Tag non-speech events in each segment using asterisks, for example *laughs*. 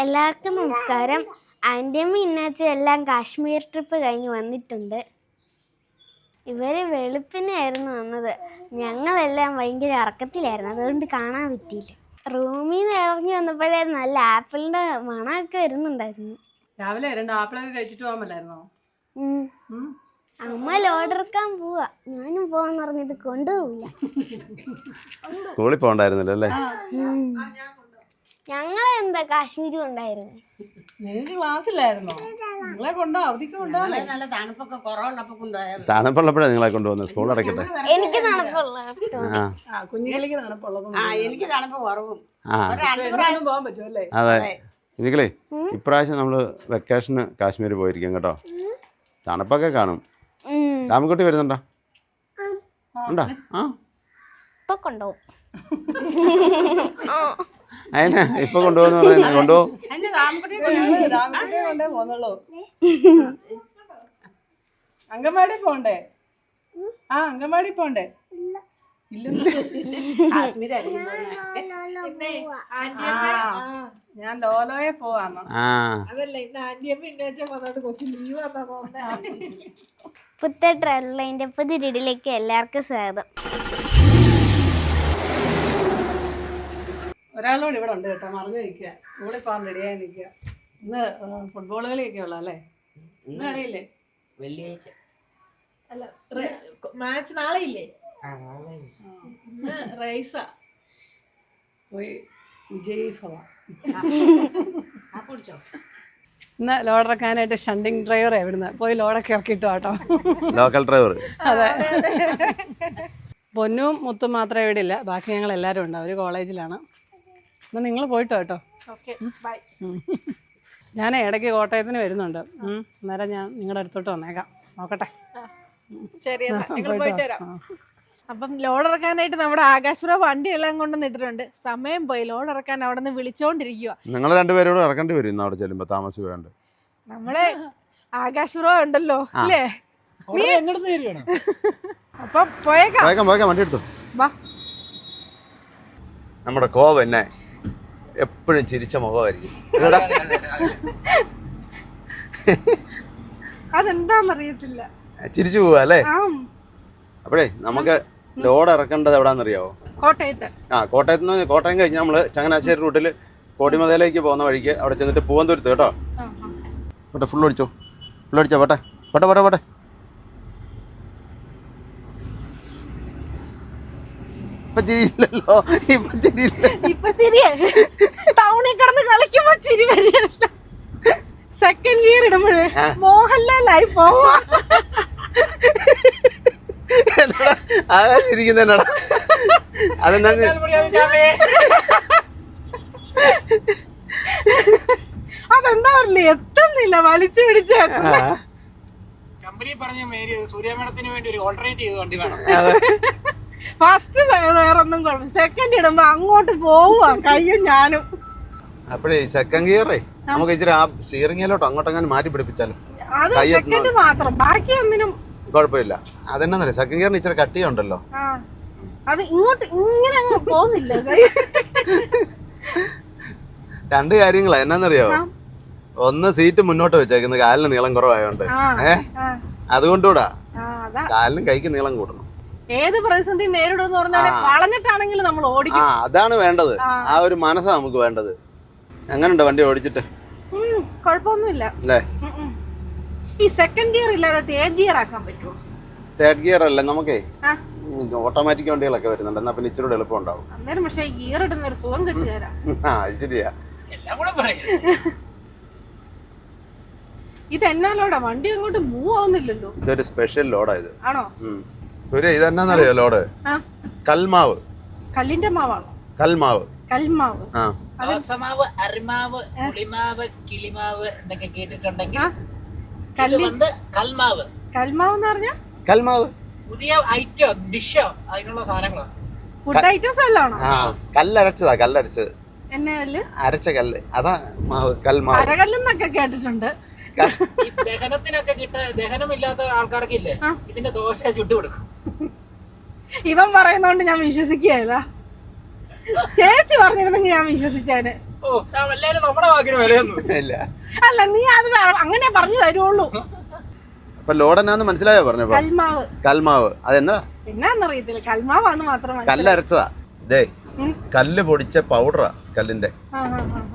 എല്ലാവർക്കും നമസ്കാരം. ആന്റിയമ്മ ഇന്നാച്ചും എല്ലാം കാശ്മീർ ട്രിപ്പ് കഴിഞ്ഞ് വന്നിട്ടുണ്ട്. ഇവർ വെളുപ്പിനായിരുന്നു വന്നത്. ഞങ്ങളെല്ലാം ഭയങ്കര ഇറക്കത്തിലായിരുന്നു അതുകൊണ്ട് കാണാൻ പറ്റിയില്ല. റൂമിൽ നിന്ന് ഇറങ്ങി വന്നപ്പോഴേ നല്ല ആപ്പിളിന്റെ മണമൊക്കെ വരുന്നുണ്ടായിരുന്നു. രാവിലെ രണ്ട് ആപ്പിളൊക്കെ കഴിച്ചിട്ട് പോകാമല്ലായിരുന്നോ. അമ്മ ലോഡെടുക്കാൻ പോവാ. ഞാനും പോവാന്ന് പറഞ്ഞിട്ട് കൊണ്ടുപോവില്ല. സ്കൂളിൽ പോകണ്ടായിരുന്നല്ലോ അല്ലേ? ഞങ്ങളെ എന്താ കാശ്മീർ കൊണ്ടായിരുന്നു? നിനക്ക് ക്ലാസ്സില്ലായിരുന്നോ? നിങ്ങളെ കൊണ്ടോ? അവധിക്ക് നല്ല തണുപ്പൊക്കെ കുറവുള്ളപ്പോ കൊണ്ടുപോയാൽ തണുപ്പുള്ളപ്പോഴാണ് നിങ്ങളെ കൊണ്ടുവന്നത് സ്കൂൾ അടയ്ക്കട്ടെ എനിക്ക് തണുപ്പുള്ള ആ. ആ കുഞ്ഞുങ്ങളിക്ക് തണുപ്പുള്ളത് ആ എനിക്ക് തണുപ്പ് കുറവും. ആ. രണ്ടാമതും പോകാൻ പറ്റുമല്ലേ അതെ. എനിക്കളേ ഇപ്രാവശ്യം നമ്മൾ വെക്കേഷന് കാശ്മീർ പോയിരിക്കും കേട്ടോ. തണുപ്പൊക്കെ കാണും. താമക്കുട്ടി രാമക്കുട്ടി വരുന്നുണ്ടോ? ഉണ്ടോ? ആ. ഇപ്പൊ കൊണ്ടുപോകും. *laughs* അതിനെ ഇപ്പൊ കൊണ്ടുപോകുന്ന പറയുന്നത് കൊണ്ടുപോകും അങ്കമാടി പോണ്ടേ? ആ അങ്കമാടി പോണ്ടേ? ഞാൻ ലോലോയെ പോവാന്ന്. ആ. പുത്ത പുതിയ പുതിരിടിലേക്ക് എല്ലാവർക്കും സ്വാഗതം. ഒരാളോട് ഇവിടെ ഉണ്ട് കേട്ടോ മറന്നു നിൽക്കുക. സ്കൂളിൽ പോകാൻ റെഡിയായി നിൽക്കുക. ഇന്ന് ഫുട്ബോൾ കളിയൊക്കെ ഉള്ള അല്ലേ? ഇന്ന് കളിയില്ലേ? വെള്ളിയാഴ്ച. അല്ല മാച്ച് നാളെ ഇല്ലേ? റൈസാ. പോയി വിജയ് ഭവ കുടിച്ചോ. ഇന്ന് ലോഡിറക്കാനായിട്ട് ഷണ്ടിങ് ഡ്രൈവറെ ഇവിടുന്ന്. പോയി ലോഡൊക്കെ ഇറക്കിട്ടോ കേട്ടോ. Local driver. അതെ. പൊന്നും മുത്തും മാത്രമേ ഇവിടെ ഇല്ല. ബാക്കി ഞങ്ങൾ എല്ലാവരും ഉണ്ട്. അവർ കോളേജിലാണ്. അപ്പം നിങ്ങൾ പോയിട്ടോ കേട്ടോ. Okay bye. ഞാൻ ഇടയ്ക്ക് കോട്ടയത്തിന് വരുന്നുണ്ട്. അന്നേരം ഞാൻ നിങ്ങളുടെ അടുത്തോട്ട് വന്നേക്കാം. നോക്കട്ടെ. ശരി. അപ്പം ലോഡ് ഇറക്കാനായിട്ട് നമ്മുടെ ആകാശപുര വണ്ടി എല്ലാം കൊണ്ടുവന്ന് ഇട്ടിട്ടുണ്ട് സമയം പോയി. ലോഡ് ഇറക്കാൻ അവിടെ നിന്ന് വിളിച്ചോണ്ടിരിക്കുക നിങ്ങൾ രണ്ടുപേരോട് ഇറക്കേണ്ടി വരും ഇന്ന് അവിടെ ചെല്ലുമ്പോ താമസിക്കാണ്ട്. വേണ്ട നമ്മളെ ആകാശപുര ഉണ്ടല്ലോ അല്ലേ? അപ്പം പോയേക്കാം. പോയേക്കാം പോയേക്കാം. വണ്ടി എടുത്തു? വാ. നമ്മുടെ കോവ് എന്നെ എപ്പോഴും ചിരിച്ച മുഖമായിരിക്കും. അതെന്താന്നറിയത്തില്ല. ചിരിച്ചു പോവാ അല്ലേ? അപ്പഴേ നമുക്ക് ലോഡ് ഇറക്കേണ്ടത് എവിടാന്നറിയാവോ? കോട്ടയത്ത്. ആ കോട്ടയത്ത് നിന്ന് കോട്ടയം കഴിഞ്ഞ് നമ്മൾ ചങ്ങനാശ്ശേരി റൂട്ടിൽ കോടിമതയിലേക്ക് പോകുന്ന വഴിക്ക് അവിടെ ചെന്നിട്ട് പൂവന്തുരുത്ത് കേട്ടോ. പോട്ടെ ഫുൾ അടിച്ചോ ഫുൾ അടിച്ചോ പോട്ടെ. പോട്ടെ പോട്ടെ പോട്ടെ. ഇപ്പൊ ചിരിയില്ലല്ലോ. ഇപ്പൊ ചിരിയില്ല. ഇപ്പൊ ചിരിയേ ടൗണിൽ കിടന്ന് കളിക്കുമ്പോ ചിരി വരില്ല സെക്കൻഡ് ഗിയർ ഇടുമ്പോഴേ മോഹൻലാലായി പോവാ. ആകാശിരിക്കുന്നേടാ അതെന്നാ അതെന്താ പറയില്ല എത്തുന്നില്ല വലിച്ചു പിടിച്ച കമ്പനി പറഞ്ഞ മേരി സൂര്യ മേഡത്തിന് വേണ്ടി ഒരു ഓൾട്ടർനേറ്റീവ് വണ്ടി വേണം. ഫസ്റ്റ് വേറെ ഒന്നും കുഴപ്പം സെക്കൻഡ് ഇടുമ്പോ അങ്ങോട്ട് പോവുക കയ്യും ഞാനും. അപ്പോഴേ സെക്കൻഡ് ഗിയറേ നമുക്ക് ഇച്ചിരി ആ സ്റ്റിയറിംഗിലോട്ട് അങ്ങോട്ട് അങ്ങനെ മാറ്റി പിടിപ്പിച്ചാലും? അത് സെക്കൻഡ് മാത്രം. ബാക്കി ഒന്നിനും കുഴപ്പമില്ല. അതെന്നല്ല സെക്കൻഡ് ഗിയറിന് ഇച്ചിരി കട്ടിയുണ്ടല്ലോ ആ. അത് ഇങ്ങോട്ട് ഇങ്ങനെ അങ്ങ് പോകുന്നില്ല? *laughs* രണ്ട് കാര്യങ്ങളാ. എന്നാന്നറിയാവോ ഒന്ന് സീറ്റ് മുന്നോട്ട് വെച്ചേക്കുന്നത് കാലിന് നീളം കുറവായോണ്ട്. ആ, ഏ? ആ, അതുകൊണ്ടുകൂടാ കാലിനും കൈക്ക് നീളം കൂട്ടണം ഏത് പ്രതിസന്ധി നേരിടുമെന്ന് പറഞ്ഞാൽ വളഞ്ഞിട്ടാണെങ്കിലും നമ്മൾ ആ ഓടിക്കും അതാണ് വേണ്ടത്. ആ. ആ ഒരു മനസ്സാ നമുക്ക് വേണ്ടത്. എങ്ങനെയുണ്ട് വണ്ടി ഓടിച്ചിട്ട്? കുഴപ്പമൊന്നുമില്ല. അല്ലേ. ഈ സെക്കൻഡ് ഗിയർ ഇല്ലാതെ തേർഡ് ഗിയർ ആക്കാൻ പറ്റുമോ? തേർഡ് ഗിയർ അല്ലേ നമുക്കേ? ആ. ഓട്ടോമാറ്റിക് വണ്ടികളൊക്കെ വരുന്നുണ്ട്. എന്നാ പിന്നെ ഇച്ചിരി എളുപ്പം ഉണ്ടാവും. അന്നേരം പക്ഷേ ഗിയർ ഇടുന്ന ഒരു സുഖം കിട്ടുകയല്ല ആ ശരിയാ. ഇത് എന്നാലോടാ വണ്ടി അങ്ങോട്ട് മൂവ് ആവുന്നില്ലല്ലോ. ഇതൊരു സ്പെഷ്യൽ ലോഡാ ഇത്. ആണോ. സൂര്യ ഇതെന്നാന്നറിയോ ലോഡ്? കൽമാവ്. കല്ലിന്റെ മാവാണോ? കൽമാവ്. കൽമാവ്. ആ. ദോസമാവ് അരിമാവ് പുളിമാവ് കിളിമാവ് എന്നൊക്കെ കേട്ടിട്ടുണ്ടെങ്കിൽ ഇത് കല്ലി വന്ന് കൽമാവ്. കൽമാവ് എന്ന് പറഞ്ഞാ? കൽമാവ്. പുതിയ ഐറ്റോ ഡിഷോ അതിനുള്ള സാധനങ്ങളാണ്. ഫുഡ് ഐറ്റംസ് അല്ലാണോ ആ കല്ലരച്ചതാ കല്ലരച്ചത്. അരച്ച കല്ല്. അതാ മാവ് കൽമാവ് അരകല്ലെന്നൊക്കെ കേട്ടിട്ടുണ്ട്. ഈ ദഹനത്തിനൊക്കെ കിട്ട ദഹനമില്ലാത്ത ആൾക്കാർക്ക് ഇല്ലേ? ഇതിന്റെ ദോശ ചുട്ടു കൊടുക്കും. ഇവൻ പറയുന്നോണ്ട് ഞാൻ വിശ്വസിക്കുകയല്ല. ചേച്ചി പറഞ്ഞിരുന്നെങ്കിൽ ഞാൻ വിശ്വസിച്ചേനെ. അല്ല നീ അത് അങ്ങനെ പറഞ്ഞു തരുള്ളൂ അപ്പൊ ലോഡനാന്ന് മനസ്സിലായോ പറഞ്ഞു കൽമാവ്. കൽമാവ്. അതെന്നാ എന്നാന്നറിയത്തില്ല. കൽമാവാന്ന് മാത്രം. കല്ലരച്ചതാ. ഇതേ. കല്ല് പൊടിച്ച പൗഡറാ കല്ലിന്റെ.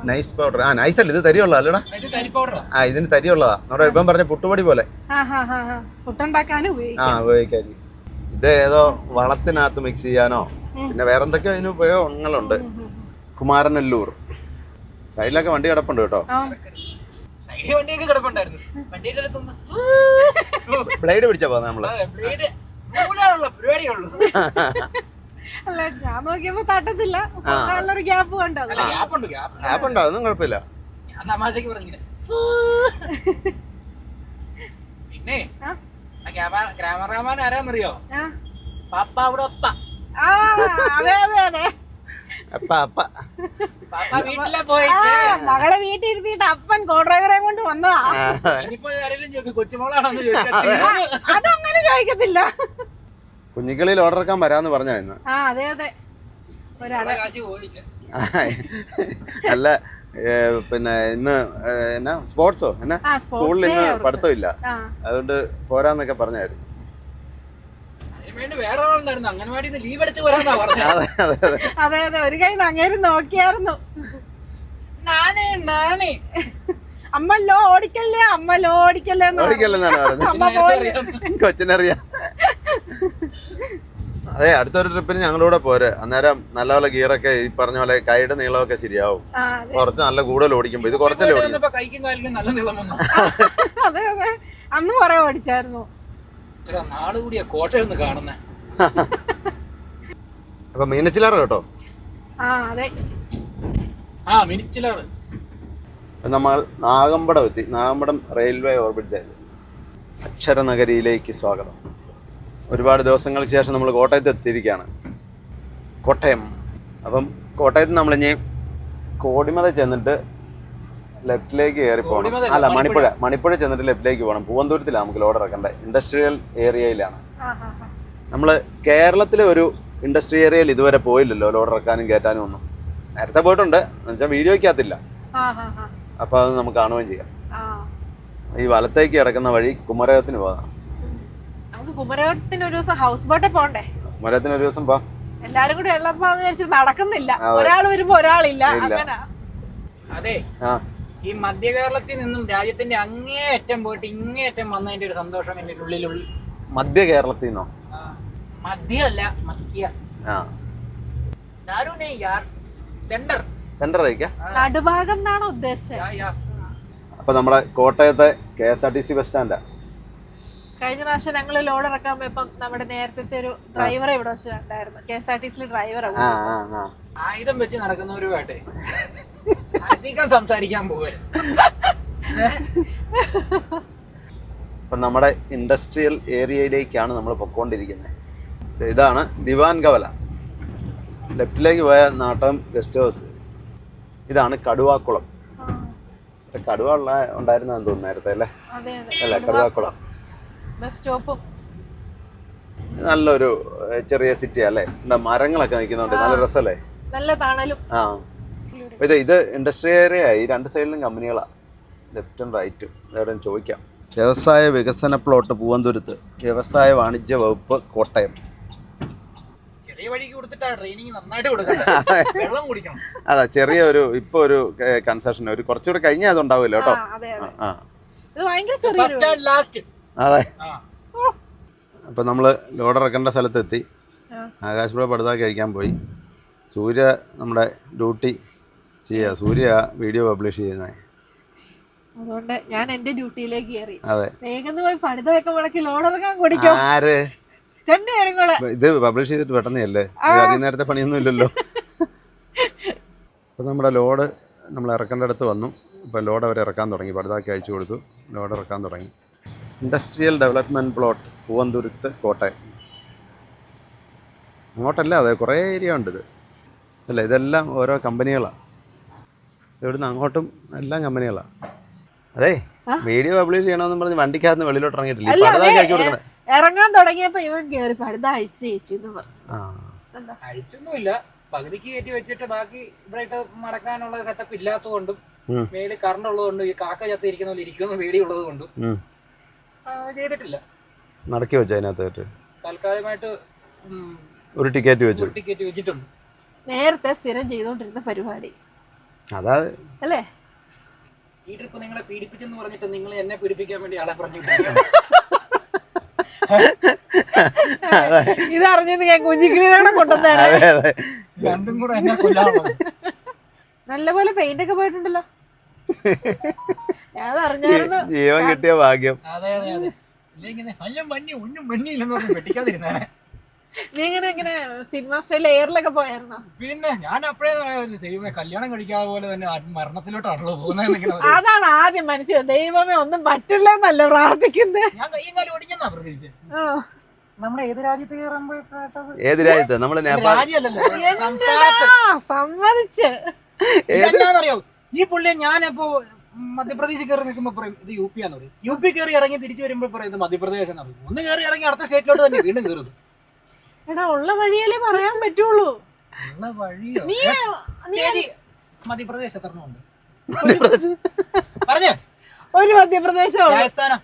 നൈസ് പൗഡർ ആ നൈസ് അല്ല? ഇത് തരിയുള്ള അല്ലടാ. ഇത് തരി പൗഡറാ ആ. ഇതിന് തരിയുള്ളതാ. നമ്മുടെ ഇപ്പം പറഞ്ഞ പുട്ടുപൊടി പോലെ. ആ, ആ, ആ, ആ. പുട്ടുണ്ടാക്കാനും ആ ഉപയോഗിക്കാം ഉപയോഗിക്കാൻ ഇത് ഏതോ വളത്തിനകത്ത് മിക്സ് ചെയ്യാനോ? പിന്നെ വേറെ എന്തൊക്കെയോ അതിന് ഉപയോഗങ്ങളുണ്ട് കുമാരനല്ലൂർ. സൈഡിലൊക്കെ വണ്ടി കിടപ്പുണ്ട് കേട്ടോ. സൈഡിൽ വണ്ടിയൊക്കെ കിടപ്പുണ്ടായിരുന്നു. വണ്ടിയുടെ അടുത്തൊന്ന് ബ്ലേഡ് പിടിച്ചാ പോന്നെ നമ്മൾ. ബ്ലേഡ് *laughs* അല്ല ഞാൻ നോക്കിയപ്പോ തട്ടത്തില്ല. ഒരു ഗ്യാപ്പ് കണ്ടത് ആപ്പ് ഉണ്ടോ? അതൊന്നും കുഴപ്പമില്ല. ഞാൻ തമാശക്ക് പറഞ്ഞില്ല. പിന്നെ ക്യാമറാമാൻ ആരാന്നറിയോ? ആ. പാപ്പ അവിടെ ഒപ്പ. ആ അതെ അതെ അതെ. അപ്പ അപ്പ. പാപ്പ വീട്ടിലെ പോയിട്ട് മകളെ വീട്ടിൽ ഇരുത്തിയിട്ട് അപ്പൻ കോ ഡ്രൈവറെ കൊണ്ട് വന്നതാ. ചോദിച്ചാൽ അതങ്ങനെ ചോദിക്കത്തില്ല. കുഞ്ഞിക്കളിയിൽ ഓർഡർ എടുക്കാൻ വരാന്ന് പറഞ്ഞ ഇന്ന്. ആ അതെ അതെ. ഒരട. കാശ് പോയില്ല. അല്ല പിന്നെ ഇന്ന് എന്നാ സ്പോർട്സോ എന്നാ? സ്കൂളിൽ ഇന്ന്. പഠിത്തമില്ല. അതുകൊണ്ട് പോരാന്നൊക്കെ പറഞ്ഞായിരുന്നു. വേറെ ആളുണ്ടായിരുന്നു അംഗൻവാടി ലീവ് എടുത്ത് വരാന്നാ പറഞ്ഞത്. അതെ അതെ ഒരു കൈ അങ്ങേര് നോക്കിയായിരുന്നു. നാനേ നാനേ അമ്മ ഓടിക്കല്ലേ? അമ്മ ലോ ഓടിക്കല്ലേ അമ്മ പോയി. കൊച്ചിനറിയാം. അതെ അടുത്തൊരു ട്രിപ്പിന് ഞങ്ങളുടെ കൂടെ പോരെ. അന്നേരം നല്ല പോലെ ഗിയറൊക്കെ ഈ പറഞ്ഞ പോലെ കൈയുടെ നീളമൊക്കെ ശരിയാവും. കുറച്ച് നല്ല കൂടുതൽ ഓടിക്കുമ്പോ ഇത് കുറച്ചല്ലേ ഓടിക്കും *laughs* അതെ അതെ. അന്ന് കുറെ ഓടിച്ചായിരുന്നു. ഇത്ര നാൾ കൂടിയാ കോട്ടയൊന്ന് കാണുന്നേ. *laughs* അപ്പൊ മീനച്ചിലാറ് കേട്ടോ? ആ അതെ. ആ മിനിറ്റിലാണ് നമ്മൾ നാഗമ്പടം എത്തി. നാഗമ്പടം റെയിൽവേ ഓർബിറ്റ് അക്ഷരനഗരിയിലേക്ക് സ്വാഗതം. ഒരുപാട് ദിവസങ്ങൾക്ക് ശേഷം നമ്മൾ കോട്ടയത്ത് എത്തിയിരിക്കുകയാണ്. കോട്ടയം. അപ്പം കോട്ടയത്ത് നമ്മൾ ഇനി കോടിമത ചെന്നിട്ട് ലെഫ്റ്റിലേക്ക് കയറി പോകണം. അല്ല മണിപ്പുഴ. മണിപ്പുഴ. ചെന്നിട്ട് ലെഫ്റ്റിലേക്ക് പോകണം. പൂവന്തൂരത്തിലാണ് നമുക്ക് ലോഡ് ഇറക്കേണ്ടത്. ഇൻഡസ്ട്രിയൽ ഏരിയയിലാണ്. നമ്മൾ കേരളത്തിലെ ഒരു ഇൻഡസ്ട്രി ഏരിയയിൽ ഇതുവരെ പോയില്ലല്ലോ ലോഡ് ഇറക്കാനും കയറ്റാനും ഒന്നും. നേരത്തെ പോയിട്ടുണ്ട്. എന്നുവെച്ചാൽ വീഡിയോയ്ക്കകത്തില്ല. അപ്പോൾ അത് നമുക്ക് കാണുകയും ചെയ്യാം. ആ ഈ വലത്തേക്ക് കിടക്കുന്ന വഴി കുമരകത്തിന് പോകാം. കുമരകത്തിന് ഒരു ദിവസം ഹൗസ് ബോട്ടിൽ പോണ്ടേ? കുമരകത്തിന് ഒരു ദിവസം പോ എല്ലാരും കൂടി ഉള്ളപ്പോന്ന് വിചാരിച്ച് നടക്കുന്നില്ല. ഒരാൾ വരുമ്പോ ഒരാളില്ല. അങ്ങനെ? അതെ ആ. ഈ മധ്യ കേരളത്തിൽ നിന്നും രാജ്യത്തിന്റെ അങ്ങേയറ്റം പോയിട്ട് ഇങ്ങേയറ്റം വന്നതിന്റെ ഒരു സന്തോഷം എന്റെ ഉള്ളിലുള്ളിൽ മധ്യ കേരളത്തിൽ നിന്നോ മധ്യമല്ല മധ്യ. സെന്റർ. സെന്റർ ആയിക്കാ? നടുഭാഗം എന്നാണ് ഉദ്ദേശിച്ചത് അപ്പോൾ നമ്മുടെ കോട്ടയത്തെ K S R T C bus സ്റ്റാൻഡാ. കഴിഞ്ഞ പ്രാവശ്യം ഞങ്ങൾ ലോഡ് ഇറക്കാൻ പോയപ്പം നമ്മുടെ നേരത്തെ ഒരു ഡ്രൈവറെ ഇവിടെ വെച്ച് കണ്ടായിരുന്നു. കെ എസ് ആർ ടി സിയിൽ ഡ്രൈവറാണ് ആ ആ ആ. ആയുധം വെച്ച് നടക്കുന്നവരുമായിട്ട് അധികം സംസാരിക്കാൻ പോകരുത്. *laughs* ഇപ്പൊ നമ്മുടെ ഇൻഡസ്ട്രിയൽ ഏരിയയിലേക്കാണ് നമ്മൾ പൊക്കോണ്ടിരിക്കുന്നത്. ഇതാണ് ദിവാൻ കവല. ലെഫ്റ്റിലേക്ക് പോയ നാട്ടം ഗസ്റ്റ് ഹൗസ്. ഇതാണ് കടുവാക്കുളം കടുവ ഉള്ള ഉണ്ടായിരുന്നെന്ന് തോന്നുന്നു നേരത്തെ അല്ലേ? അല്ലേ കടുവാക്കുളം ബസ് സ്റ്റോപ്പും നല്ലൊരു ചെറിയ സിറ്റി അല്ലേ? എന്താ മരങ്ങളൊക്കെ നിൽക്കുന്നുണ്ട്. നല്ല രസല്ലേ? നല്ല തണലും. ആ. ഇത് ഇത് ഇൻഡസ്ട്രി ഏരിയ ഈ രണ്ട് സൈഡിലും കമ്പനികളാണ് ലെഫ്റ്റും റൈറ്റും എവിടെ ചോദിക്കാം. വ്യവസായ വികസന പ്ലോട്ട് പൂവന്തുരുത്ത്. വ്യവസായ വാണിജ്യ വകുപ്പ് കോട്ടയം. ചെറിയ വഴിക്ക് കൊടുത്തിട്ടാ ട്രെയിനിങ് നന്നായിട്ട് കൊടുക്കണം *laughs* വെള്ളം കുടിക്കണം. അതാ ചെറിയ ഒരു ഇപ്പൊ ഒരു കൺസെഷൻ ഒരു കുറച്ചുകൂടെ കഴിഞ്ഞാൽ അത് ഉണ്ടാവില്ല കേട്ടോ ആ, അതെ. അപ്പം നമ്മൾ ലോഡ് ഇറക്കേണ്ട സ്ഥലത്തെത്തി ആകാശപ്പുഴ പടുതാ കഴിക്കാൻ പോയി. സൂര്യ നമ്മുടെ ഡ്യൂട്ടി ചെയ്യുക സൂര്യ വീഡിയോ പബ്ലിഷ് ചെയ്യുന്നത് അതുകൊണ്ട് ഞാൻ എന്റെ ഡ്യൂട്ടിയിലേക്ക് കയറി. അതെ. വേഗം പോയി പഠിത്തമൊക്കെ മുടക്കി ലോഡ് ഇറക്കാൻ കുടിക്കും? ആര്? രണ്ടുപേരും കൂടെ. ഇത് പബ്ലിഷ് ചെയ്തിട്ട് പെട്ടെന്ന് അല്ലേ അതി നേരത്തെ പണിയൊന്നും ഇല്ലല്ലോ അപ്പോൾ നമ്മുടെ ലോഡ് നമ്മൾ ഇറക്കേണ്ട അടുത്ത് വന്നു. ഇപ്പോൾ ലോഡ് അവർ ഇറക്കാൻ തുടങ്ങി. പടുതാക്കി അയച്ചു കൊടുത്തു. ലോഡ് ഇറക്കാൻ തുടങ്ങി. Industrial development plot Poovanthuruthu Kottayam. അങ്ങോട്ടല്ല അതെ കുറേ ഏരിയ ഉണ്ട് ഇത്. അല്ല ഇതെല്ലാം ഓരോ കമ്പനികളാണ് ഇവിടുന്ന് അങ്ങോട്ടും എല്ലാം കമ്പനികളാണ് അതെ വീഡിയോ പബ്ലിഷ് ചെയ്യണമെന്ന് പറഞ്ഞ് വണ്ടിക്കകത്ത് വെളിയിലോട്ട് ഇറങ്ങിയിട്ടില്ല? ഇറങ്ങാൻ തുടങ്ങിയപ്പോ ഇവൻ കേറി പഠിത്തം അഴിച്ചു ചേച്ചി അഴിച്ചൊന്നുമില്ല. പകുതിക്ക് കയറ്റി വെച്ചിട്ട് ബാക്കി ഇവിടെ ഇട്ട് മടക്കാനുള്ള സെറ്റപ്പ് ഇല്ലാത്തതുകൊണ്ടും. മേളിൽ കറണ്ട് ഉള്ളതുകൊണ്ടും ഈ കാക്ക ചത്തിരിക്കുന്ന പോലെ ഇരിക്കുന്ന പേടിയുള്ളത് കൊണ്ടും ചെയ്തിട്ടില്ല. നടക്കി വെച്ച അതിനകത്തായിട്ട്? താൽക്കാലികമായിട്ട് ഒരു ടിക്കറ്റ് വെച്ചു. ഒരു ടിക്കറ്റ് വെച്ചിട്ടുണ്ട്. നേരത്തെ സ്ഥിരം ചെയ്തോണ്ടിരുന്ന പരിപാടി. അതാ. അല്ലേ? ഈ ട്രിപ്പ് നിങ്ങളെ പീഡിപ്പിച്ചെന്ന് പറഞ്ഞിട്ട് നിങ്ങൾ എന്നെ പീഡിപ്പിക്കാൻ വേണ്ടി ആളെ പറഞ്ഞു ഇത് അറിഞ്ഞത് ഞാൻ കുഞ്ഞിക്കിളിനാണ് കൊണ്ടുവന്നേ അതെ അതെ. രണ്ടും കൂടെ എന്നെ നല്ലപോലെ പെയിന്റ് ഒക്കെ പോയിട്ടുണ്ടല്ലോ. ജീവൻ കിട്ടിയ ഭാഗ്യം. അതെ അതെ അതെ. ഇല്ലെങ്കിൽ അയ്യം മഞ്ഞി ഒന്നും മഞ്ഞില്ലെന്ന് പറഞ്ഞ് വെട്ടിക്കാതിരുന്നേനെ. നീ ഇങ്ങനെ ഇങ്ങനെ സിനിമ സ്റ്റൈൽ എയറിലൊക്കെ പോയായിരുന്നോ? പിന്നെ ഞാൻ അപ്പഴേ പറയാം, ദൈവമേ കല്യാണം കഴിക്കാതെ പോലെ തന്നെ മരണത്തിലോട്ടാണല്ലോ പോകുന്നത്. അതാണ് ആദ്യം മനസ്സിലായത്. ദൈവമേ ഒന്നും പറ്റില്ലെന്നല്ല പ്രാർത്ഥിക്കുന്നേ? ഞാൻ കയ്യും കാലും ഒടിഞ്ഞെന്നാ പ്രതീക്ഷിച്ചത്. നമ്മുടെ ഏത് രാജ്യത്ത് കയറുമ്പോഴേട്ടത് ഏത് രാജ്യത്ത്? നമ്മൾ നേപ്പാൾ. രാജ്യമല്ലല്ലോ. സംസ്ഥാനത്ത്. സമ്മതിച്ച്. ഇതെന്നാന്നറിയോ ഈ പുള്ളിയെ ഞാനിപ്പോ മധ്യപ്രദേശിൽ കയറി നിൽക്കുമ്പോ പറയും ഇത് യു പി ആന്ന് പറയും. യു പി കയറി ഇറങ്ങി തിരിച്ചു വരുമ്പോൾ പറയും ഇത് മധ്യപ്രദേശ് എന്ന് പറയും. ഒന്ന് കയറി ഇറങ്ങി അടുത്ത സ്റ്റേറ്റിലോട്ട് തന്നെ വീണ്ടും കയറുന്നു. എടാ ഉള്ള വഴിയല്ലേ പറയാൻ പറ്റുള്ളൂ. ഉള്ള വഴിയോ? ചേച്ചി മധ്യപ്രദേശ് എത്ര ഉണ്ട് പറഞ്ഞേ. ഒരു മധ്യപ്രദേശോ രാജസ്ഥാനം.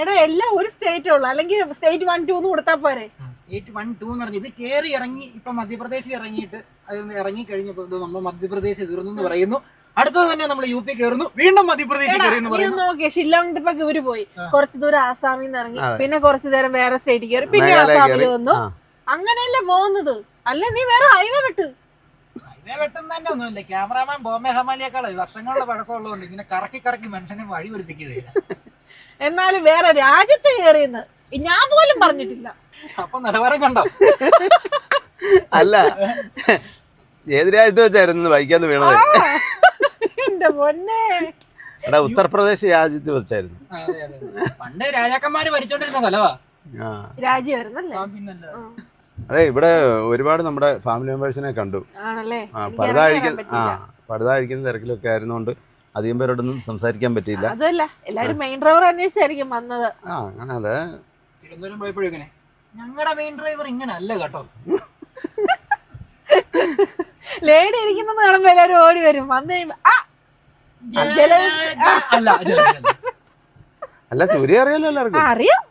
എടാ എല്ലാം ഒരു സ്റ്റേറ്റേ ഉള്ളൂ. അല്ലെങ്കിൽ സ്റ്റേറ്റ് വൺ ടു എന്ന് കൊടുത്താൽ പോരെ. സ്റ്റേറ്റ് വൺ ടു എന്ന് പറഞ്ഞ് ഇത് കയറി ഇറങ്ങി ഇപ്പൊ മധ്യപ്രദേശിൽ ഇറങ്ങിയിട്ട് അത് ഇറങ്ങി കഴിഞ്ഞപ്പോ നമ്മൾ മധ്യപ്രദേശ് തീർന്നു എന്ന് പറയുന്നു. അടുത്തത് തന്നെ നമ്മൾ യു പി കയറുന്നു വീണ്ടും മധ്യപ്രദേശ് നോക്കിയ ഷില്ലോങ് ട്രിപ്പൊക്കെ ഇവർ പോയി. കുറച്ച് ദൂരം ആസാമിൽ നിന്ന് ഇറങ്ങി. പിന്നെ കുറച്ചു നേരം വേറെ സ്റ്റേറ്റ് കയറി പിന്നെ ആസാമിൽ വന്നു. അങ്ങനെയല്ലേ പോകുന്നത്? അല്ല നീ വേറെ ഹൈവേ വിട്ടു. ഹൈവേ വെട്ടുന്നതിന്റെ ഒന്നുമില്ല. ക്യാമറാമാൻ ബോംബെ ഹമാലിയേക്കാൾ വർഷങ്ങളുടെ പഴക്കമുള്ളതുകൊണ്ട് ഇങ്ങനെ കറക്കി കറക്കി മനുഷ്യനെ വഴി പിടിപ്പിക്കുകയില്ല എന്നാലും വേറെ രാജ്യത്ത് കയറിയെന്ന് ഞാൻ പോലും പറഞ്ഞിട്ടില്ല. അപ്പൊ നിലവാരം കണ്ടോ? അല്ല. ഏത് രാജ്യത്ത് വെച്ചായിരുന്നു? ബൈക്കാന്ന് വീണത്. എന്റെ പൊന്നെ. എടാ ഉത്തർപ്രദേശ് രാജ്യത്ത് വെച്ചായിരുന്നു അതെ അതെ പണ്ട് രാജാക്കന്മാര് ഭരിച്ചോണ്ടിരുന്ന സ്ഥലവാ. രാജ്യമായിരുന്നല്ലേ? ആ, പിന്നല്ല. അതെ ഇവിടെ ഒരുപാട് നമ്മുടെ ഫാമിലി മെമ്പേഴ്സിനെ കണ്ടു. ഇറങ്ങാൻ അഴിക്കുന്ന ആ. പടുത അഴിക്കുന്ന തിരക്കിലൊക്കെ ആയിരുന്നോണ്ട് അധികം പേരോടൊന്നും സംസാരിക്കാൻ പറ്റിയില്ല. അതല്ല എല്ലാരും മെയിൻ ഡ്രൈവർ അന്വേഷിച്ചായിരിക്കും വന്നത്. ആ അങ്ങനെ അതെ. തിരുവനന്തപുരം പോയപ്പോഴും ഇങ്ങനെ. ഞങ്ങളുടെ മെയിൻ ഡ്രൈവർ ഇങ്ങനെ അല്ല കേട്ടോ. *laughs* ലേഡി ഇരിക്കുന്നത് കാണുമ്പോ എല്ലാരും ഓടി വരും. വന്നു കഴിയുമ്പോ ആ അല്ല. അല്ല സൂര്യ അറിയാലോ എല്ലാവർക്കും. അറിയാം.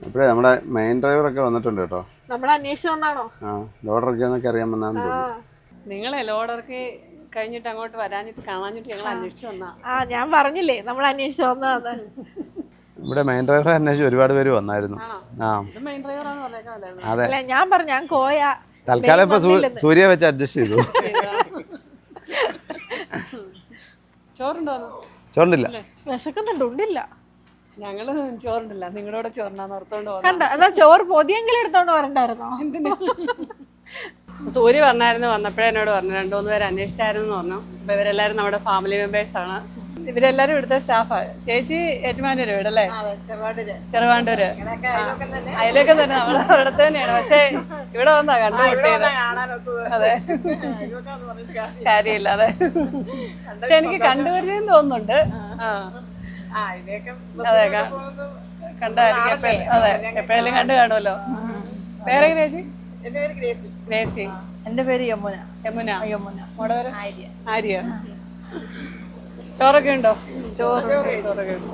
ഇപ്പഴേ അപ്പോഴേ നമ്മുടെ മെയിൻ ഡ്രൈവർ ഒക്കെ വന്നിട്ടുണ്ട് കേട്ടോ. നമ്മൾ അന്വേഷിച്ചു വന്നാണോ? ആ എന്നൊക്കെ അറിയാൻ വന്നാന്ന് തോന്നുന്നു നിങ്ങളെ ലോഡർക്ക് കഴിഞ്ഞിട്ട് അങ്ങോട്ട് വരാഞ്ഞിട്ട് കാണാഞ്ഞിട്ട് ഞങ്ങൾ അന്വേഷിച്ചു വന്നാ. ആ ഞാൻ പറഞ്ഞില്ലേ നമ്മൾ അന്വേഷിച്ചു വന്നതാണ് ഇവിടെ മെയിൻ ഡ്രൈവർ അന്വേഷിച്ച് ഒരുപാട് പേര് വന്നായിരുന്നു. ആ. അതെ. ഞാൻ പറഞ്ഞു ഞാൻ കോയ തൽക്കാലം ഇപ്പൊ സൂര്യ വെച്ച് അഡ്ജസ്റ്റ് ചെയ്തു. ചോറിണ്ടില്ല വിശക്കുന്നുണ്ട് ഉണ്ടില്ല. ഞങ്ങൾ ചോറുണ്ടില്ല. നിങ്ങളുടെ ചോറിനാന്ന് ഓർത്തോണ്ട് കണ്ട? എന്നാ ചോറ് പൊതിയെങ്കിലും എടുത്തോണ്ട് വരണ്ടായിരുന്നോ? *laughs* സൂര്യ പറഞ്ഞായിരുന്നു വന്നപ്പോഴേ എന്നോട് പറഞ്ഞു രണ്ടു മൂന്ന് പേര് അന്വേഷിച്ചായിരുന്നു പറഞ്ഞു. അപ്പൊ ഇവരെല്ലാരും നമ്മുടെ ഫാമിലി മെമ്പേഴ്സ് ആണ്. ഇവരെല്ലാരും ഇവിടുത്തെ സ്റ്റാഫാ ചേച്ചി ഏറ്റുമാനൂര് അല്ലേ? ചെറുവാണ്ടൂര്. അതിലൊക്കെ തന്നെ. നമ്മൾ അവിടെ തന്നെയാണ്. പക്ഷെ ഇവിടെ വന്നാ കണ്ടുമുട്ടിയത്. അതെ. കാര്യമില്ല. അതെ പക്ഷെ എനിക്ക് കണ്ടുവരുന്നതെന്ന് തോന്നുന്നുണ്ട്. ആ. അതെ കണ്ടായിരിക്കും. എപ്പോഴും അതെ എപ്പോഴെങ്കിലും കണ്ടു കാണുമല്ലോ പേരെ ചേച്ചി? ഗ്രേസി. എന്റെ പേര് യമുന. യമുന. യമുന. മോടെ ആര്യ. ആര്യ. ചോറൊക്കെ ഉണ്ടോ? ചോറ്. ചോറൊക്കെ ഉണ്ട്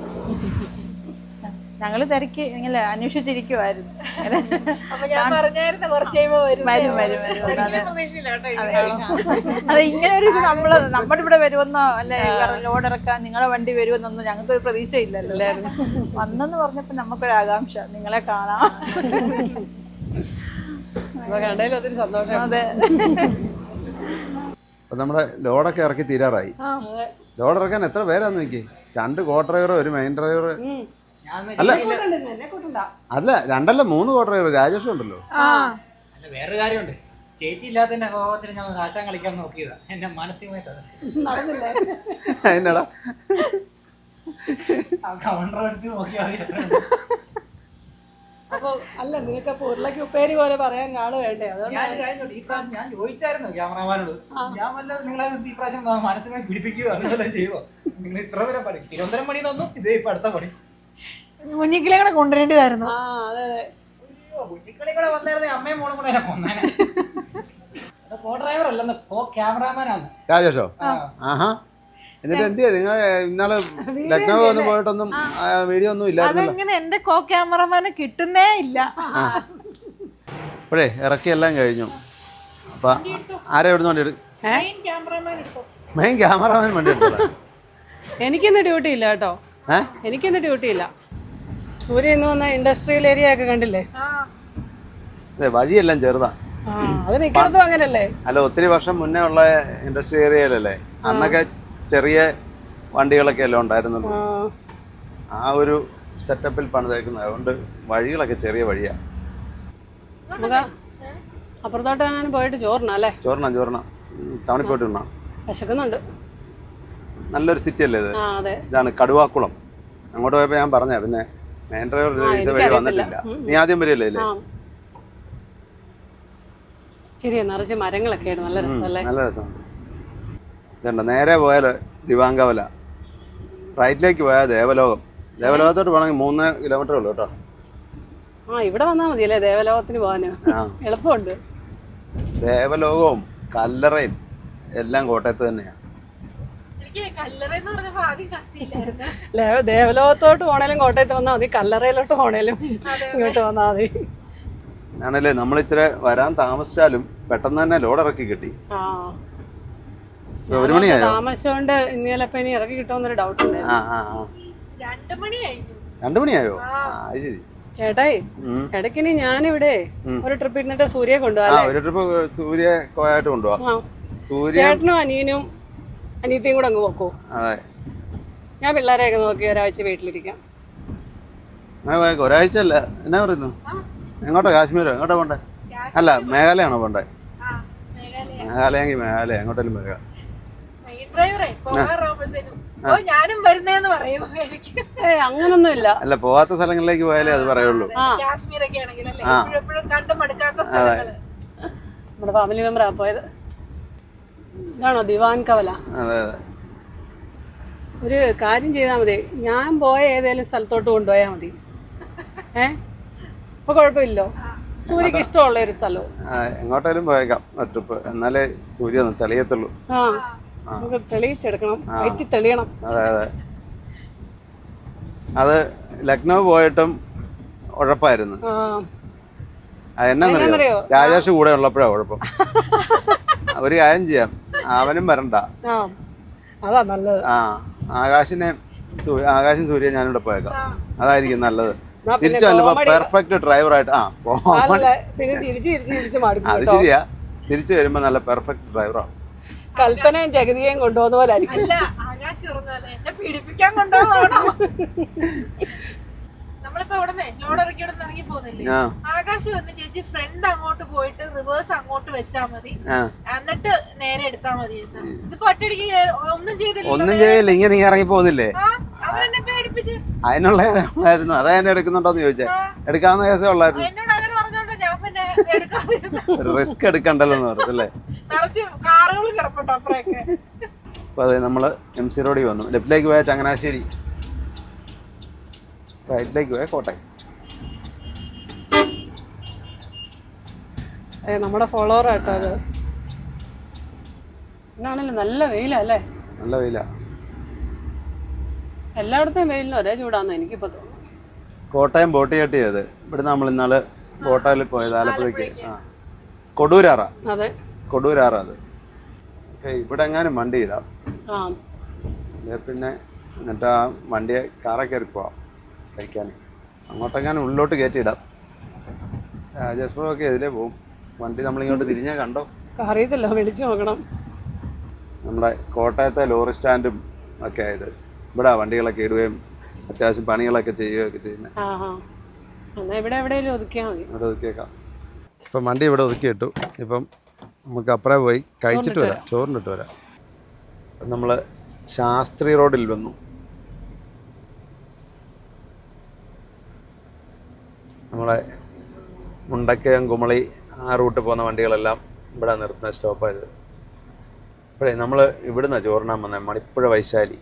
ഞങ്ങൾ തിരക്കി ഇങ്ങനെ അന്വേഷിച്ചിരിക്കുവായിരുന്നു. വരും. വരും വരും അതെ ഇങ്ങനെ ഒരു നമ്മൾ നമ്മുടെ ഇവിടെ വരുമെന്നോ അല്ലെ ലോഡ് ഇറക്കാൻ നിങ്ങളെ വണ്ടി വരുമെന്നൊന്നും ഞങ്ങൾക്ക് ഒരു പ്രതീക്ഷ ഇല്ലല്ലായിരുന്നു വന്നെന്ന് പറഞ്ഞപ്പോ നമുക്കൊരു ആകാംക്ഷ നിങ്ങളെ കാണാം. കണ്ടതിൽ ഒത്തിരി സന്തോഷം. അതെ. നമ്മുടെ ലോഡൊക്കെ ഇറക്കി തീരാറായി. ലോഡ് ഇറക്കാൻ എത്ര പേരാന്ന് നോക്കി രണ്ട് കോ ഡ്രൈവർ ഒരു മെയിൻ ഡ്രൈവർ ഞാൻ അല്ല. എന്നെ കൂട്ടണ്ട അല്ല രണ്ടല്ല മൂന്ന് കോ ഡ്രൈവർ രാജേഷ് ഉണ്ടല്ലോ. ആ. അല്ല വേറെ കാര്യമുണ്ട്. ചേച്ചി ഇല്ലാത്തതിന്റെ സ്വഭാവത്തിൽ ഞാൻ ആശാൻ കളിക്കാൻ നോക്കിയതാ. എന്നെ മാനസികമായിട്ട് അത്. *laughs* അതിനടാ. ആ കൗണ്ടർ എടുത്ത് നോക്കിയാൽ മതി എത്ര ഉണ്ട്. അപ്പൊ അല്ല നിനക്ക് അപ്പൊ ഉരുളക്ക് ഉപ്പേരി പോലെ പറയാൻ കാണു വേണ്ടേ? അതുകൊണ്ട് ഞാൻ ഈ പ്രാവശ്യം ഞാൻ ചോദിച്ചായിരുന്നു ക്യാമറമാനോട്. ഞാൻ വല്ല നിങ്ങളെ ഈ പ്രാവശ്യം മനസ്സിലായി പിടിപ്പിക്കുക അങ്ങനെ ചെയ്തോ? നിങ്ങൾ ഇത്ര വരെ പണി തിരുവനന്തപുരം പണി തന്നു ഇതേ ഇപ്പൊ അടുത്ത പണി കുഞ്ഞിക്കിളെ കൂടെ കൊണ്ടുവരേണ്ടതായിരുന്നു ആ അതെ അതെ. അയ്യോ കുഞ്ഞിക്കളി കൂടെ വന്നായിരുന്നേ അമ്മയും മോളും കൂടെ എന്നെ കൊന്നേനെ. *laughs* കോ ഡ്രൈവർ അല്ലെന്ന് കോ ക്യാമറാമാനാണ് രാജേഷോ? ആഹാ. എന്നിട്ട് എന്ത് നിങ്ങൾ ഇന്നാൾ ലക്നൗ ഒന്ന് പോയിട്ടൊന്നും വീഡിയോ ഒന്നും ഇല്ലായിരുന്നല്ലോ. അതെങ്ങനെ എന്റെ കോ ക്യാമറമാനെ കിട്ടുന്നേ ഇല്ല. അപ്പോഴേ ഇറക്കി എല്ലാം കഴിഞ്ഞു. അപ്പൊ ആരെ എവിടെ നിന്ന് വണ്ടി മെയിൻ ക്യാമറമാൻ വേണ്ടി മെയിൻ ക്യാമറമാൻ വണ്ടി എടുത്തോളാം. എനിക്കിന്ന് ഡ്യൂട്ടി ഇല്ല കേട്ടോ. എനിക്കിന്ന് ഡ്യൂട്ടി ഇല്ല. സൂര്യ ഇന്ന് വന്ന ഇൻഡസ്ട്രിയൽ ഏരിയ ഒക്കെ കണ്ടില്ലേ? അതെ വഴിയെല്ലാം ചെറുതാ. ആ അത് നിൽക്കുന്നതും അങ്ങനല്ലേ? അല്ല ഒത്തിരി വർഷം മുന്നേ ഉള്ള ഇൻഡസ്ട്രി ഏരിയയിലല്ലേ അന്നൊക്കെ ചെറിയ വണ്ടികളൊക്കെ അല്ലേ ഉണ്ടായിരുന്നുള്ളൂ? ആ, ഒരു സെറ്റപ്പിൽ പണിതേക്കുന്നത്. അതുകൊണ്ട് വഴികളൊക്കെ ചെറിയ വഴിയാ. അപ്പുറത്തോട്ട് ഞാൻ പോയിട്ട് ചോറിനല്ലേ ചോറിനാ ചോറിനാ. ടൗണിൽ പോയിട്ട് ഉണ്ണാം വിശക്കുന്നുണ്ട്. നല്ലൊരു സിറ്റി അല്ലേ ഇത് ഇതാണ് കടുവാക്കുളം. അങ്ങോട്ട് പോയപ്പോൾ ഞാൻ പറഞ്ഞ പിന്നെ മെയിൻ ഡ്രൈവർ വഴി വന്നിട്ടില്ല. നീ ആദ്യം വരില്ലേ ഇല്ലേ ശരി നിറച്ച് മരങ്ങളൊക്കെ നല്ല രസമല്ലേ? നല്ല രസമുണ്ട്. ഇതുണ്ട്. നേരെ പോയാൽ ദിവാങ്കവല റൈറ്റിലേക്ക് പോയാൽ ദേവലോകം. ദേവലോകത്തോട്ട് പോകണമെങ്കിൽ മൂന്ന് കിലോമീറ്റർ ഉള്ളൂ കേട്ടോ. ആ ഇവിടെ വന്നാൽ മതിയല്ലേ ദേവലോകത്തിന് പോകാന്? എളുപ്പമുണ്ട്. ദേവലോകവും കല്ലറയും എല്ലാം കോട്ടയത്ത് തന്നെയാണ് ദേവലോകത്തോട്ട് പോണേലും കോട്ടയത്ത് വന്നാൽ മതി. കല്ലറയിലോട്ട് പോണേലും ഇങ്ങോട്ട് വന്നാൽ മതി. ആണല്ലേ നമ്മൾ ഇച്ചിരി വരാൻ താമസിച്ചാലും പെട്ടെന്ന് തന്നെ ലോഡ് ഇറക്കി കിട്ടി. ഒരു മണിയായോ? താമസിച്ചോണ്ട് ഇന്നലെ ഇനി ഇറക്കി കിട്ടുമെന്നൊരു ഡൗട്ട് ഉണ്ടായിരുന്നു. ആ ആ ആ. രണ്ടു മണിയായോ? ആ. അത് ശരി. ചേട്ടായി ഉം. ഇടയ്ക്കിനി ഞാനിവിടെ ഉം. ഒരു ട്രിപ്പ് ഇരുന്നിട്ട് സൂര്യ ആ കൊണ്ടുപോകാം ഒരു ട്രിപ്പ് സൂര്യ കോയായിട്ട് കൊണ്ടുപോവാം. സൂര്യ ചേട്ടനും അനിയനും അനിയത്തിയും കൂടെ അങ്ങ് പോക്കോ? അതെ. ഞാൻ പിള്ളേരെയൊക്കെ നോക്കി ഒരാഴ്ച വീട്ടിലിരിക്കാം. അങ്ങനെ പോയേക്കാം ഒരാഴ്ച അല്ല എന്നാ പറയുന്നു? എങ്ങോട്ടാ? കാശ്മീരോ? എങ്ങോട്ടാ പോണ്ടേ? അല്ല മേഘാലയാണോ പോണ്ടേ? മേഘാലയെങ്കിൽ മേഘാലയ. എങ്ങോട്ടേലും പോയേക്കാം ഡ്രൈവറെ പോകാറാകുമ്പോഴത്തേനും ഓ ഞാനും വരുന്നേന്ന് പറയൂ എനിക്ക്. അങ്ങനൊന്നും അങ്ങനൊന്നുമില്ല. അല്ല പോവാത്ത സ്ഥലങ്ങളിലേക്ക് പോയാലേ അത് പറയുള്ളൂ. കാശ്മീർ കാശ്മീരൊക്കെ ആണെങ്കിൽ അല്ലേ? എപ്പോഴും കണ്ടു മടുക്കാത്ത സ്ഥലങ്ങൾ. നമ്മുടെ ഫാമിലി മെമ്പറാ പോയത്. ഇതാണോ ദിവാൻ കവല? അതെ അതെ. ഒരു കാര്യം ചെയ്താൽ മതി. ഞാൻ പോയ ഏതെങ്കിലും സ്ഥലത്തോട്ട് കൊണ്ടുപോയാൽ മതി. ഏ? ഇപ്പൊ കുഴപ്പമില്ലോ. സൂര്യക്ക് ഇഷ്ടമുള്ള ഒരു സ്ഥലവും. എങ്ങോട്ടേലും പോയേക്കാം. ട്രിപ്പ് എന്നാലേ സൂര്യ തെളിയത്തുള്ളൂ. ആ. നമുക്ക് തെളിയിച്ചെടുക്കണം വെറ്റി തെളിയണം. അതെ അതെ. അത് ലക്നൗ പോയിട്ടും ഉഴപ്പായിരുന്നു. ആ. അത് എന്നാന്നറിയോ? എന്നാന്നറിയോ? രാജേഷ് കൂടെ ഉള്ളപ്പോഴാ കുഴപ്പം ഒരു കാര്യം ചെയ്യാം. അവനും വരണ്ട. ആ. അതാ നല്ലത്. ആ. ആകാശിനെ ആകാശം സൂര്യ ഞാനിവിടെ പോയേക്കാം. അതായിരിക്കും നല്ലത്. തിരിച്ചു വല്ലപ്പോ പെർഫെക്റ്റ് ഡ്രൈവർ ആയിട്ട് ആ അത് ശരിയാ. തിരിച്ചു വരുമ്പോ നല്ല പെർഫെക്റ്റ് ഡ്രൈവറാണ് കൽപ്പനയും ജഗതിയെയും കൊണ്ടുപോകുന്ന പോലെ ആയിരിക്കും. അല്ല ആകാശ് പറഞ്ഞാലേ എന്നെ പീഡിപ്പിക്കാൻ കൊണ്ടുപോകണോ? നമ്മളിപ്പോ ഇവിടെ ലോഡ് ഇറക്കി ഇവിടെ ഇറങ്ങി പോകുന്നില്ലേ? പറഞ്ഞു ചേച്ചി ഫ്രണ്ട് അങ്ങോട്ട് പോയിട്ട് റിവേഴ്സ് അങ്ങോട്ട് വെച്ചാ മതി. എന്നിട്ട് നേരെ എടുത്താ മതി എന്ന്. ഇതിപ്പോ ഒറ്റയടിക്ക് ഒന്നും ചെയ്തില്ല ഒന്നും ചെയ്തില്ല ഇങ്ങനെ നീ ഇറങ്ങി പോകുന്നില്ലേ? അതിനുള്ള ഇടമായിരുന്നു അതാ എന്നെ എടുക്കുന്നുണ്ടോന്ന് ചോദിച്ചേ. എടുക്കാവുന്ന കേസേ ഉള്ളായിരുന്നു. എന്നോട് അങ്ങനെ പറഞ്ഞോണ്ട് ഞാൻ പിന്നെ എടുക്കാതിരുന്നു റിസ്ക് എടുക്കണ്ടല്ലോ എന്ന് പറഞ്ഞല്ലേ നിറച്ച് കാറുകൾ കിടപ്പുണ്ട് അപ്പുറയൊക്കെ അപ്പോൾ അത് നമ്മൾ എം സി റോഡിൽ വന്നു. ലെഫ്റ്റിലേക്ക് പോയാൽ ചങ്ങനാശ്ശേരി. റൈറ്റിലേക്ക് പോയാൽ കോട്ടയം. ഏ, നമ്മുടെ ഫോളോവർ ആട്ടോ അത്. ഇന്നാണല്ലോ നല്ല വെയിലല്ലേ നല്ല വെയില. എല്ലായിടത്തും വെയിലിനും ഒരേ ചൂടാന്ന് എനിക്കിപ്പോ തോന്നുന്നു. കോട്ടയം ബോട്ട് ചട്ടി ഇവിടെ നമ്മൾ ഇന്നാൾ ബോട്ടയിൽ പോയത് ആലപ്പുഴയ്ക്ക്. ആ. കൊടൂരാറാ അതെ. ഓക്കെ ഇവിടെ എങ്ങാനും വണ്ടി ഇടാം പിന്നെ എന്നിട്ട് ആ വണ്ടിയെ കാറെ കയറി പോവാം കഴിക്കാൻ. അങ്ങോട്ടെങ്ങാനും ഉള്ളിലോട്ട് കയറ്റിയിടാം. രാജേഷ്പൊക്കെ ഇതിലേ പോവും. വണ്ടി നമ്മളിങ്ങോട്ട് തിരിഞ്ഞാൽ കണ്ടോ? അറിയത്തില്ല വിളിച്ചു നോക്കണം. നമ്മുടെ കോട്ടയത്തെ ലോറി സ്റ്റാൻഡും ഒക്കെ ആയത്. ഇവിടെ വണ്ടികളൊക്കെ ഇടുകയും അത്യാവശ്യം പണികളൊക്കെ ചെയ്യുകയൊക്കെ ചെയ്യുന്നത് ഇവിടെ ഒതുക്കിയേക്കാം. ഇപ്പം വണ്ടി ഇവിടെ ഒതുക്കി ഇട്ടു ഇപ്പം നമുക്ക് അപ്പുറം പോയി കഴിച്ചിട്ട് വരാം ചോറിനിട്ട് വരാം. നമ്മൾ ശാസ്ത്രി റോഡിൽ വന്നു. നമ്മളെ മുണ്ടക്കയം കുമളി ആ റൂട്ട് പോകുന്ന വണ്ടികളെല്ലാം ഇവിടെ നിർത്തുന്ന സ്റ്റോപ്പായത് ഇപ്പോഴേ നമ്മൾ ഇവിടുന്ന് ചോറിനാൻ വന്നത് മണിപ്പുഴ വൈശാലി.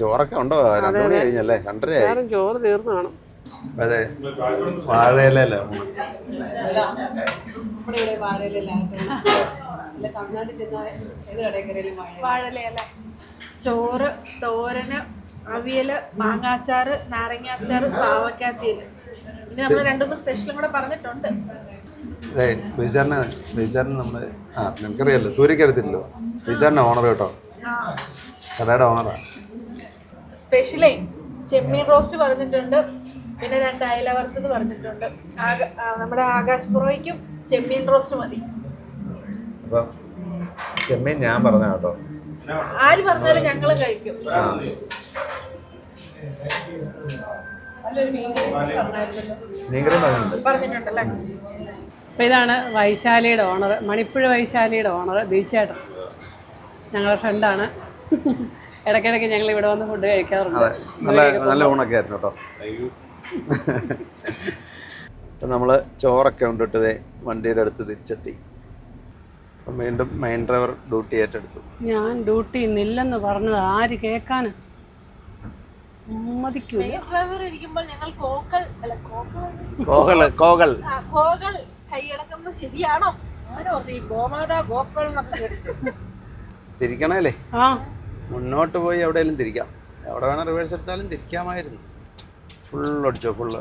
ചോറൊക്കെ ഉണ്ടോ? രണ്ടു മണി കഴിഞ്ഞല്ലേ? രണ്ടര ചോറ് തീർന്നു കാണും. അതെ. വാഴയിലല്ല? ചോറ് തോരന് അവിയൽ മാങ്ങാച്ചാറ് നാരങ്ങാച്ചാറ് പാവക്കാത്തിയൽ ഇനി നമ്മൾ രണ്ടുമൂന്ന് സ്പെഷ്യലും കൂടെ പറഞ്ഞിട്ടുണ്ട്. നമ്മൾ ആ നിനക്കറിയാലോ സൂര്യക്കരുത്തില്ലോ ബിജാറിന്റെ ഓണർ കേട്ടോ. കടയുടെ ഓണറാ സ്പെഷ്യലേ ചെമ്മീൻ റോസ്റ്റ് പറഞ്ഞിട്ടുണ്ട്. പിന്നെ രണ്ട് അയല വറുത്തത് പറഞ്ഞിട്ടുണ്ട് ആ, നമ്മുടെ ആകാശ് പുറോയ്ക്കും ചെമ്മീൻ റോസ്റ്റ് മതി. ചെമ്മീൻ ഞാൻ പറഞ്ഞ കേട്ടോ. ആര് പറഞ്ഞാലും ഞങ്ങളും കഴിക്കും. അപ്പൊ ഇതാണ് വൈശാലിയുടെ ഓണർ മണിപ്പുഴ വൈശാലിയുടെ ഓണർ ബീച്ചേട്ടൻ. ഞങ്ങളുടെ ഫ്രണ്ടാണ് ഇടയ്ക്കിടയ്ക്ക് ഞങ്ങൾ ഇവിടെ വന്ന് ഫുഡ് കഴിക്കാറുണ്ട്. നല്ല നല്ല ഊണൊക്കെ ആയിരുന്നു കേട്ടോ. അപ്പം നമ്മൾ ചോറൊക്കെ കൊണ്ടിട്ട് ദേ വണ്ടിയുടെ അടുത്ത് തിരിച്ചെത്തി. അപ്പം വീണ്ടും മെയിൻ ഡ്രൈവർ ഡ്യൂട്ടി ഏറ്റെടുത്തു. ഞാൻ ഡ്യൂട്ടി ഇന്നില്ലെന്ന് പറഞ്ഞത് ആര് കേൾക്കാൻ സമ്മതിക്കൂല. ഡ്രൈവർ ഇരിക്കുമ്പോൾ ഞങ്ങൾ കോക്കൽ അല്ല കോക്കൽ കോകൾ കോകൾ ആ, കോകൾ കൈയടക്കുന്നത് ശരിയാണോ? ആരോ ഈ ഗോമാതാ ഗോക്കൾ എന്നൊക്കെ കേട്ടിട്ടുണ്ട്. തിരിക്കണല്ലേ? ആ. മുന്നോട്ട് പോയി എവിടെയെങ്കിലും തിരിക്കാം. എവിടെ വേണം റിവേഴ്സ് എടുത്താലും തിരിക്കാമായിരുന്നു. ഫുൾ അടിച്ചോ ഫുള്ള്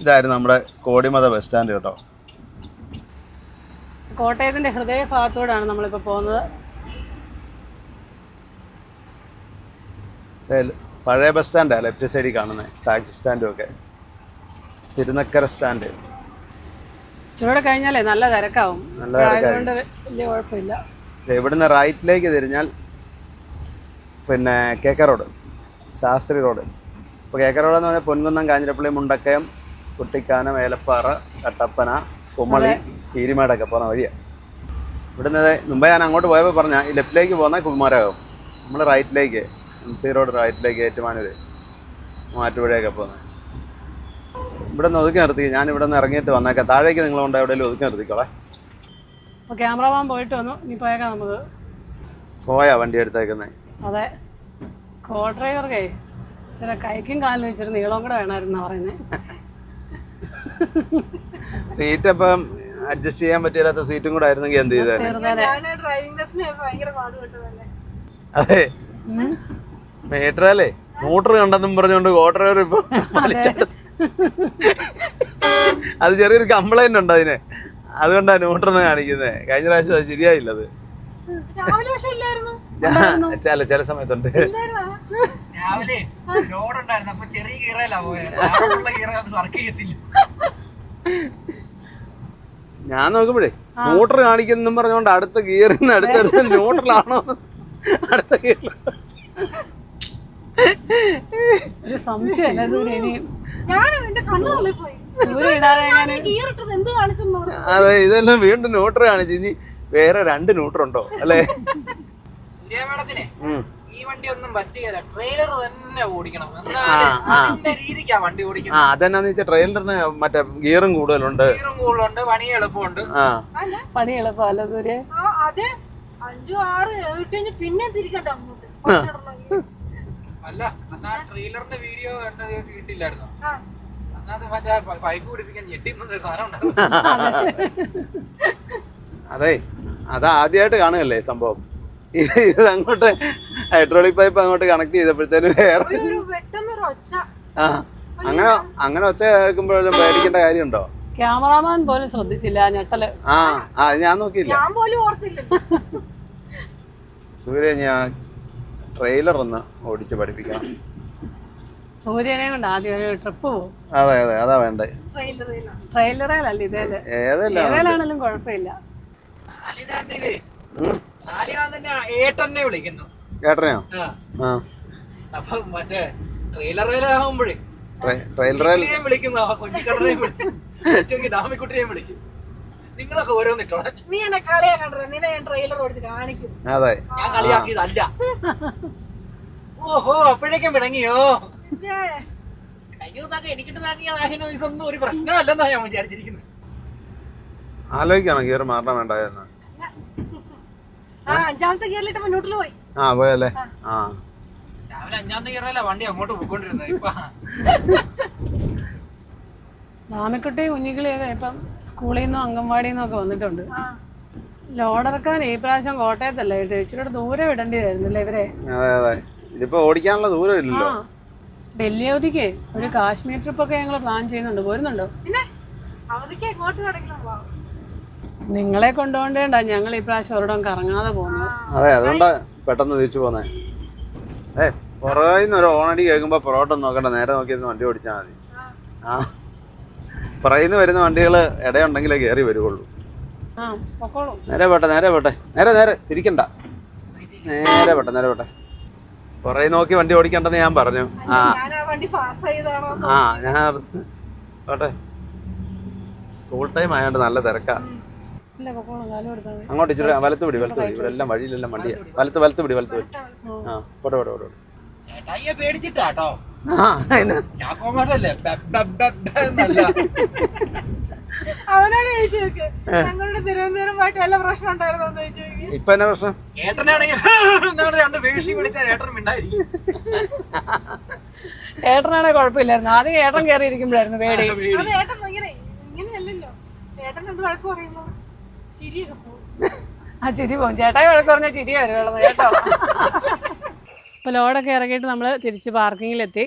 ഇതായിരുന്നു നമ്മുടെ കോടിമത ബസ് സ്റ്റാൻഡ് കേട്ടോ. കോട്ടയത്തിന്റെ ഹൃദയ ഭാഗത്തോടാണ് നമ്മളിപ്പോ പോകുന്നത്. പഴയ ബസ് സ്റ്റാൻഡാണ് ലെഫ്റ്റ് സൈഡിൽ കാണുന്നത്? ടാക്സി സ്റ്റാൻഡും ഒക്കെ. തിരുനക്കര സ്റ്റാൻഡ്. ചൂടെ കഴിഞ്ഞാലേ നല്ല തിരക്കാവും. നല്ല വലിയ കുഴപ്പമില്ല. ദേ ഇവിടുന്ന് റൈറ്റിലേക്ക് തിരിഞ്ഞാൽ പിന്നെ K K road Sastri road. ഇപ്പോൾ കെ കെ റോഡ് എന്ന് പറഞ്ഞാൽ പൊൻകുന്നം കാഞ്ഞിരപ്പള്ളി മുണ്ടക്കയം കുട്ടിക്കാനം ഏലപ്പാറ കട്ടപ്പന കുമ്മളി കീരിമാടൊക്കെ പോകുന്ന വഴിയാണ് ഇവിടുന്ന് മുമ്പ് മുമ്പേ ഞാൻ അങ്ങോട്ട് പോയപ്പോൾ പറഞ്ഞാൽ ഈ ലെഫ്റ്റിലേക്ക് പോകുന്ന കുമാരകം. നമ്മൾ റൈറ്റിലേക്ക് എം സി റോഡ് റൈറ്റിലേക്ക് ഏറ്റുമാനൂർ മാറ്റുപുഴയൊക്കെ പോകുന്നത്. ഇവിടെ നിന്ന് ഒതുക്കി നിർത്തി. ഞാൻ ഇവിടെ നിന്ന് ഇറങ്ങിയിട്ട് വന്നേക്കാം. താഴേക്ക് നിങ്ങൾ കൊണ്ട് എവിടെയെങ്കിലും ഒതുക്കി നിർത്തിക്കോളെ. അപ്പോൾ ക്യാമറമാൻ പോയിട്ട് വന്നു. ഇനി പോയേക്കാം നമുക്ക്. പോയാ വണ്ടി എടുത്തേക്കുന്നത് അതെ. കോ ഡ്രൈവർക്കേ ചില കൈക്കും കാലിനും വെച്ചൊരു നീളം കൂടെ വേണമായിരുന്നു പറയുന്നത് സീറ്റ് അപ്പം അഡ്ജസ്റ്റ് ചെയ്യാൻ പറ്റില്ലാത്ത സീറ്റും കൂടെ ആയിരുന്നെങ്കിൽ എന്ത് ചെയ്തേ? അതെ. മീറ്ററല്ലേ? മോട്ടർ കണ്ടെന്നും പറഞ്ഞുകൊണ്ട് ഓട്ടോർ ഇപ്പൊ വലിച്ചെടുത്ത്. *laughs* അത് ചെറിയൊരു കംപ്ലൈന്റ് ഉണ്ട് അതിന്. അതുകൊണ്ടാണ് ന്യൂട്രെന്ന് കാണിക്കുന്നത്. കഴിഞ്ഞ പ്രാവശ്യം അത് ഇല്ലായിരുന്നു. ഞാൻ ചില ചില സമയത്തുണ്ട്. രാവിലെ ലോഡ് ഉണ്ടായിരുന്നു. അപ്പൊ ചെറിയ പോയത് അത് വർക്ക് ചെയ്യത്തില്ല. ഞാൻ നോക്കുമ്പോഴേ മോട്ടർ കാണിക്കുന്നെന്നും പറഞ്ഞുകൊണ്ട് അടുത്ത ഗിയറിന്ന് അടുത്തടുത്ത് ന്യൂട്രലാണോ *laughs* അടുത്ത ഗിയറിൽ ഒരു സംശയം ഞാൻ എന്റെ കണ്ണു തള്ളിപ്പോയി. എന്ത് കാണിച്ചു അതെ ഇതെല്ലാം വീണ്ടും ന്യൂട്രൽ കാണിച്ചു. ഇനി വേറെ രണ്ട് ന്യൂട്രൽ ഉണ്ടോ? അല്ലേ? ഈ വണ്ടി ഒന്നും പറ്റുകയില്ല ട്രെയിലർ തന്നെ ഓടിക്കണം. അതിന്റെ രീതിക്കാ വണ്ടി ആ അതെന്നാന്ന് വെച്ചാൽ ട്രെയിലറിന് മറ്റേ ഗിയറും കൂടുതലുണ്ട്. ഗിയറും കൂടുതലുണ്ട് പണി എളുപ്പമുണ്ട്. പണി എളുപ്പമല്ല സൂര്യ? ആ അതെ. അഞ്ചു ആറ് ഏഴ് കഴിഞ്ഞ് പിന്നെ തിരിക്കട്ടെ. അല്ല അന്നാ ട്രെയിലറിന്റെ വീഡിയോ കണ്ടത് കിട്ടില്ലായിരുന്നു. അന്നത് മറ്റേ പൈപ്പ് പിടിപ്പിക്കാൻ ഞെട്ടിന്നത് സാധനം *laughs* അതെ അത് ആദ്യമായിട്ട് കാണുകയല്ലേ സംഭവം? ഇത് അങ്ങോട്ട് ഹൈഡ്രോളിക് പൈപ്പ് അങ്ങോട്ട് കണക്ട് ചെയ്തപ്പോഴത്തേനും വേറെ ഒരു- ഒരു ഒച്ച. ആ അങ്ങനെ അങ്ങനെ ഒച്ച കേൾക്കുമ്പോഴും പേടിക്കേണ്ട കാര്യമുണ്ടോ? ക്യാമറാമാൻ പോലും ശ്രദ്ധിച്ചില്ല ആ ഞെട്ടൽ. ആ ആ ഞാൻ നോക്കിയില്ല. ഞാൻ പോലും ഓർത്തില്ല. സൂര്യ ഞാൻ ട്രെയിലർ ഒന്ന് ഓടിച്ച് പഠിപ്പിക്കണം. സൂര്യനെ കൊണ്ട് ആദ്യം ഒരു ട്രിപ്പ് പോകും അതെ അതെ അതാ വേണ്ടേ. ട്രെയിലറേലല്ല ഇതേൽ ഏതെല്ലാം ഏതേലാണെങ്കിലും കുഴപ്പമില്ല. ഏട്ടനെ വിളിക്കുന്നു. ആ. അപ്പൊ മറ്റേ ട്രെയിലറിലാകുമ്പോഴേ ട്രെയിലറിൽ വിളിക്കുന്നു. ആ കുഞ്ഞിക്കടനെയും വിളിക്കും ദാമിക്കുട്ടിനെയും വിളിക്കും. നിങ്ങളൊക്കെ ഓരോന്നിട്ടോളെ നീ എന്നെ കളിയാക്കണ്ട നിന്നെ ഞാൻ ട്രെയിലർ ഓടിച്ച് കാണിക്കും. അതെ. ഞാൻ കളിയാക്കിയതല്ല. ഓഹോ അപ്പോഴേക്കും പിണങ്ങിയോ? പിന്നെ അയ്യോ താക്ക എനിക്കിട്ട് താക്കിയ ഇതൊന്നും ഒരു പ്രശ്നമല്ലെന്നാ ഞാൻ വിചാരിച്ചിരിക്കുന്നത് ആലോചിക്കണം ഗിയർ മാറണം ആ അഞ്ചാമത്തെ ഗിയറിലിട്ട് മുന്നോട്ട് പോയി. ആ പോയല്ലേ? ആ. രാവിലെ അഞ്ചാമത്തെ ഗിയറല്ല വണ്ടി അങ്ങോട്ട് പോയിക്കൊണ്ടിരുന്നത്? ഇപ്പൊ. മാമിക്കുട്ടി കുഞ്ഞിക്കിളിയൊക്കെ ഇപ്പം സ്കൂളിൽ നിന്നും അംഗൻവാടിയിൽ നിന്നും ഒക്കെ വന്നിട്ടുണ്ട് ലോഡിറക്കാൻ ഈ പ്രാവശ്യം കോട്ടയത്തല്ലേ? ഇച്ചിരി ദൂരെ വിടേണ്ടി വരുന്നില്ലേ ഇവരെ? അതെ അതെ. ഇതിപ്പോ ഓടിക്കാനുള്ള ദൂരം ഇല്ലല്ലോ. ഡൽഹി അവധിക്ക് ഒരു കാശ്മീർ ട്രിപ്പ് ഒക്കെ ഞങ്ങൾ പ്ലാൻ ചെയ്യുന്നുണ്ട്. പോരുന്നുണ്ടോ? നിങ്ങളെ കൊണ്ടുപോകേണ്ട ഞങ്ങൾ ഈ പ്രാവശ്യം ഒരിടം കറങ്ങാതെ പോകുന്നു അതെ അതുകൊണ്ടാ പെട്ടെന്ന് തിരിച്ചു പോന്നെ. ഏ പുറകിൽ നിന്ന് ഒരു ഓണടി കേൾക്കുമ്പോ പുറകോട്ടം നോക്കണ്ട. നേരെ നോക്കിയിരുന്ന് വണ്ടി ഓടിച്ചാൽ മതി. ആ. പുറകിൽ നിന്ന് വരുന്ന വണ്ടികൾ ഇടയുണ്ടെങ്കിലേ കയറി വരുവുള്ളൂ. നേരെ പോട്ടെ നേരെ പോട്ടെ. നേരെ നേരെ തിരിക്കണ്ട. നേരെ പോട്ടെ നേരെ പോട്ടെ. പുറകെ നോക്കി വണ്ടി ഓടിക്കണ്ടെന്ന് ഞാൻ പറഞ്ഞു. ആ. ഞാൻ ആ വണ്ടി പാസ് ചെയ്താണോ ആ ഞാൻ പോട്ടെ. സ്കൂൾ ടൈം ആയതുകൊണ്ട് നല്ല തിരക്കാ. അങ്ങോട്ട് ഇച്ചിരി വലത്ത് പിടി വലത്ത് പിടി. ഇവിടെ എല്ലാം വഴിയിലെല്ലാം വണ്ടിയാ. വലത്ത് വലത്ത് പിടി വലത്ത് പിടി. ആ പോട്ടെ പോട്ടെ പോട്ടെ പോട്ടെ. പേടിച്ചിട്ടാട്ടോ അവനോട് ചോദിച്ചു നോക്ക്. ഞങ്ങളുടെ വല്ല പ്രശ്നം ഉണ്ടായിരുന്നോ ചോദിച്ചു ഇപ്പൊ എന്നാ പ്രശ്നം? ഏട്ടനാണെങ്കിൽ എന്താണ് രണ്ട് വേഷി പിടിച്ചാൽ ഏട്ടൻ മിണ്ടായിരിക്കും. ഏട്ടനാണെ കുഴപ്പമില്ലായിരുന്നു. ആദ്യം ഏട്ടൻ കയറി ഇരിക്കുമ്പോഴായിരുന്നു പേടി. അത് ഏട്ടൻ ഭയങ്കര ഇങ്ങനെയല്ലല്ലോ. ഏട്ടൻ എന്ത് വഴക്ക് പറയുന്നു? ചിരിയൊക്കെ പോകും. ആ ചിരി പോകും. ചേട്ടായി വഴക്ക് പറഞ്ഞാൽ ചിരി വരുവുള്ളത് കേട്ടോ. ഇപ്പോൾ ലോഡൊക്കെ ഇറങ്ങിയിട്ട് നമ്മൾ തിരിച്ച് പാർക്കിങ്ങിലെത്തി.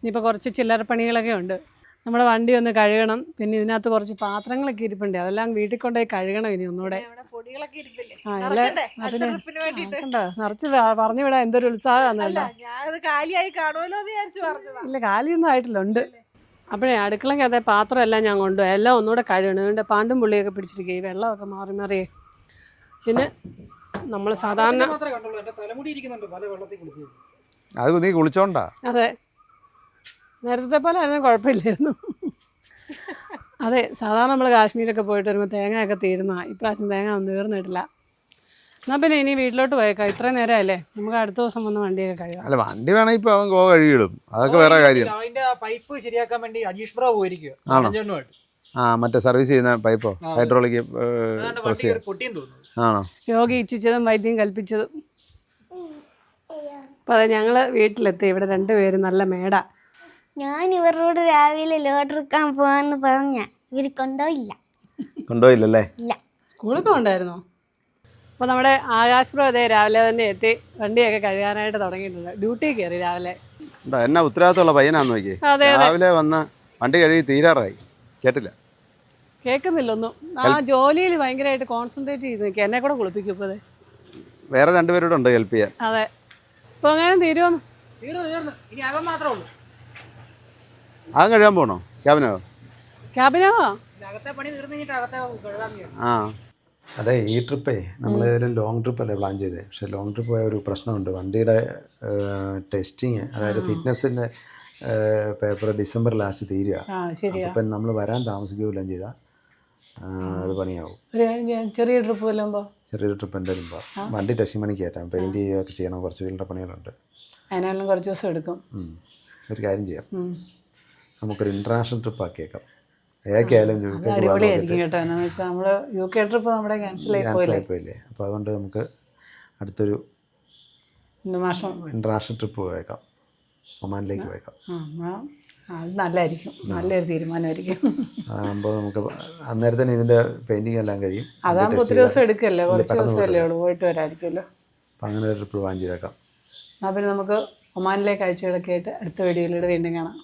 ഇനിയിപ്പോൾ കുറച്ച് ചില്ലറ പണികളൊക്കെ ഉണ്ട്. നമ്മുടെ വണ്ടി ഒന്ന് കഴുകണം. പിന്നെ ഇതിനകത്ത് കുറച്ച് പാത്രങ്ങളൊക്കെ ഇരിപ്പുണ്ട്. അതെല്ലാം വീട്ടിൽ കൊണ്ടുപോയി കഴുകണം ഇനി ഒന്നുകൂടെ. ആ നിറയ്ക്കണ്ടേ? എല്ലാം അതിന് വേണ്ടിയിട്ട്. കണ്ടോ? നിറച്ച് പറഞ്ഞു വിടാൻ എന്തൊരു ഉത്സാഹമാണല്ലോ. അല്ല ഇല്ല കാലിയൊന്നും ആയിട്ടില്ല ഉണ്ട് അപ്പോഴേ അടുക്കളയ്ക്കകത്തെ പാത്രം എല്ലാം ഞാൻ കൊണ്ടുപോയി. എല്ലാം ഒന്നുകൂടെ കഴുകണം. അതുകൊണ്ട് പാണ്ടും പുള്ളിയൊക്കെ പിടിച്ചിരിക്കുക ഈ വെള്ളമൊക്കെ മാറി മാറിയേ. പിന്നെ നമ്മൾ സാധാരണ മാത്രമേ എന്റെ തലമുടി ഇരിക്കുന്നുണ്ട് പല വെള്ളത്തിൽ കുളിച്ചു അത് നീ കുളിച്ചോണ്ടാ? അതെ. നേരത്തെ പോലെ അതിന് കുഴപ്പമില്ലായിരുന്നു. അതെ സാധാരണ നമ്മൾ കാശ്മീരൊക്കെ പോയിട്ട് വരുമ്പോൾ തേങ്ങയൊക്കെ തീരുന്ന ഇപ്രാവശ്യം തേങ്ങ ഒന്നും തീർന്നിട്ടില്ല. എന്നാൽ പിന്നെ ഇനി വീട്ടിലോട്ട് പോയേക്കാം. ഇത്രയും അല്ലേ നമുക്ക് അടുത്ത ദിവസം വന്ന് വണ്ടിയൊക്കെ കഴുകാം. അല്ല വണ്ടി വേണേ ഇപ്പൊ അവൻ ഗോ കഴുകിയിടും അതൊക്കെ വേറെ കാര്യം. അതിന്റെ പൈപ്പ് ശരിയാക്കാൻ വേണ്ടി അജീഷ് ബ്രോ പോയിരിക്കും ആണോ? ആ മറ്റേ സർവീസ് ചെയ്യുന്ന പൈപ്പോ ഹൈഡ്രോളിക് പ്രസ് ചെയ്യാൻ ആണോ? രോഗി ഇച്ഛിച്ചതും വൈദ്യം കൽപ്പിച്ചതും. അപ്പോൾ അതെ ഞങ്ങൾ വീട്ടിലെത്തി. ഇവിടെ രണ്ടുപേരും നല്ല മേട. ഞാൻ ഇവരോട് രാവിലെ ലോഡ് എടുക്കാൻ പോവാന്ന് പറഞ്ഞ. ഇവർ കൊണ്ടോയില്ല കൊണ്ടുപോയില്ലല്ലേ? ഇല്ല. സ്കൂളിൽ കൊണ്ടായിരുന്നോ അപ്പോൾ നമ്മുടെ ആകാശ് അതേ രാവിലെ തന്നെ എത്തി. വണ്ടിയൊക്കെ കഴുകാനായിട്ട് തുടങ്ങിയിട്ടുണ്ട്. ഡ്യൂട്ടി കയറി രാവിലെ. എന്നാ ഉത്തരവാദിത്തമുള്ള പയ്യനാന്ന് നോക്കി അതെ. രാവിലെ വന്ന് വണ്ടി കഴുകി തീരാറായി. കേട്ടില്ല. കേൾക്കുന്നില്ല ഒന്നും ആ ജോലിയിൽ ഭയങ്കരമായിട്ട് കോൺസെൻട്രേറ്റ് ചെയ്ത് നിൽക്കുക എന്നെ കൂടെ കുളിപ്പിക്കും ഇപ്പോൾ അതെ വേറെ രണ്ടുപേരോട് ഉണ്ട് ഹെൽപ്പ് ചെയ്യാൻ അതെ. ഇപ്പോൾ അങ്ങനെ തീരുമെന്ന് അകം മാത്രമേ ഉള്ളൂ. ആകും കഴുകാൻ പോണോ? ക്യാബിനോ? ക്യാബിനോ ഇത് പണി തീർന്നു കഴിഞ്ഞിട്ട് അകത്തെ ആ. അതെ ഈ ട്രിപ്പേ നമ്മൾ ഒരു ലോങ് ട്രിപ്പ് അല്ലേ പ്ലാൻ ചെയ്തേ. പക്ഷെ ലോങ് ട്രിപ്പ് പോയ ഒരു പ്രശ്നമുണ്ട്. വണ്ടിയുടെ ടെസ്റ്റിങ് അതായത് ഫിറ്റ്നസിന്റെ പേപ്പർ ഡിസംബർ ലാസ്റ്റ് തീരുക. അപ്പം നമ്മൾ വരാൻ താമസിക്കുകയെല്ലാം ചെയ്താൽ അത് പണിയാവും. ചെറിയ ട്രിപ്പ് വല്ലുമ്പോൾ ചെറിയൊരു ട്രിപ്പ് എന്തായാലും പോവാം. വണ്ടി ടെസ്റ്റിംഗ് പണിക്ക് കയറ്റാം. പെയിന്റ് ചെയ്യുകയൊക്കെ ചെയ്യണം. കുറച്ച് വീടിന്റെ പണികളുണ്ട്. അതിനാലും കുറച്ച് ദിവസം എടുക്കും. ഒരു കാര്യം ചെയ്യാം. നമുക്കൊരു ഇന്റർനാഷണൽ ട്രിപ്പ് ആക്കിയേക്കാം. ഏതൊക്കെയായാലും അത് അടിപൊളിയായിരിക്കും കേട്ടോ. എന്ന് വെച്ചാൽ നമ്മൾ യു കെ ട്രിപ്പ് നമ്മുടെ ക്യാൻസൽ ആയി പോയില്ലേ? അപ്പോൾ അതുകൊണ്ട് നമുക്ക് അടുത്തൊരു ഇന്റർനാഷണൽ ട്രിപ്പ് പോയേക്കാം. ഒമാനിലേക്ക് പോയേക്കാം. അത് നല്ലതായിരിക്കും. നല്ലൊരു തീരുമാനമായിരിക്കും. ആകുമ്പോൾ നമുക്ക് തന്നെ ഇതിന്റെ പെയിന്റിങ് എല്ലാം കഴിയും. അതാകുമ്പോൾ ഒത്തിരി ദിവസം എടുക്കല്ലേ? കുറച്ച് ദിവസമല്ലേ ഉള്ളൂ പോയിട്ട് വരായിരിക്കുമല്ലോ അപ്പം അങ്ങനെ ഒരു ട്രിപ്പ് പ്ലാൻ ചെയ്തേക്കാം. എന്നാൽ പിന്നെ നമുക്ക് ഒമാനിലേക്ക് അയച്ചുകളൊക്കെ ആയിട്ട് അടുത്ത വീഡിയോയിലൂടെ വീണ്ടും കാണാം.